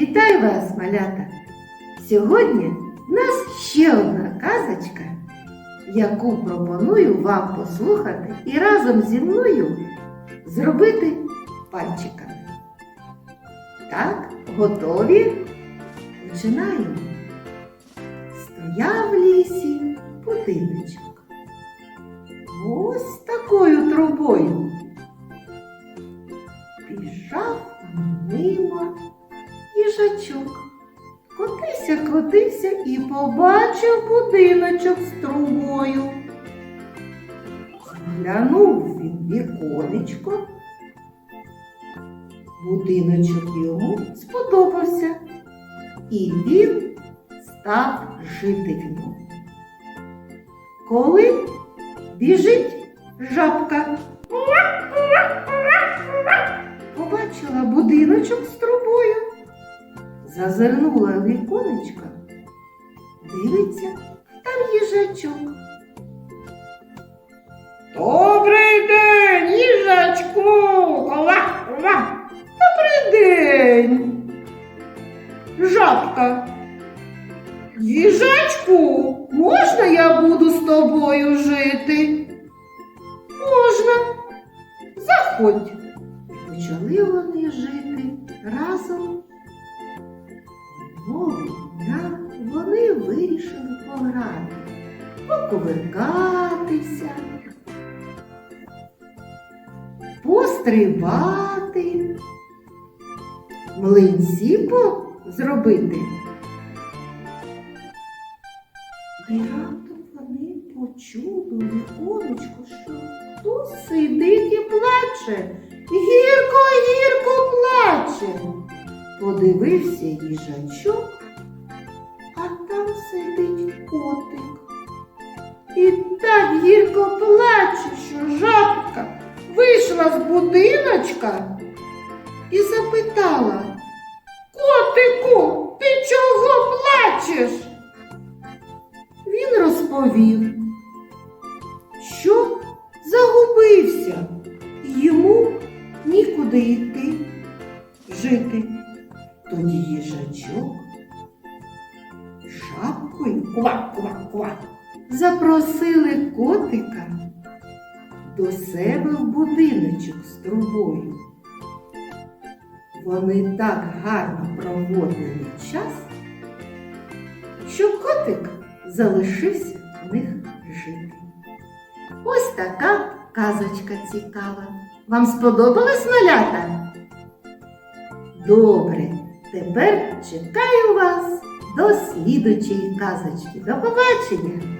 Вітаю вас, малята! Сьогодні в нас ще одна казочка, яку пропоную вам послухати і разом зі мною зробити пальчиками. Так, готові? Починаємо. Стояв в лісі будиночок. Ось такою трубою. Біжав мимо їжачок. Котився, котився і побачив будиночок з трубою. Глянув він віконечко. Будиночок йому сподобався, і він став жити в ньому. Коли біжить жабка, побачила будиночок з трубою, зазирнула в віконечко, дивиться, там їжачок. Добрий день, їжачку! Кова, кова. Добрий день. Жабка. Їжачку, можна я буду з тобою жити? Можна. Заходь. Почали вони жити разом. Покувиркатися, пострибати, млинці по зробити. І раптом вони почули віконечку, що хтось сидить і плаче, гірко, гірко плаче. Подивився їжачок, а там сидить котик. І так гірко плаче, що жабка вийшла з будиночка і запитала Котику, ти чого плачеш? Він розповів, що загубився, і йому нікуди йти жити. Тоді їжачок шапкою ква-ква-ква запросили котика до себе в будиночок з трубою. Вони так гарно проводили час, що котик залишився в них жити. Ось така казочка цікава. Вам сподобалась малята? Добре, тепер чекаю вас до слідучої казочки. До побачення!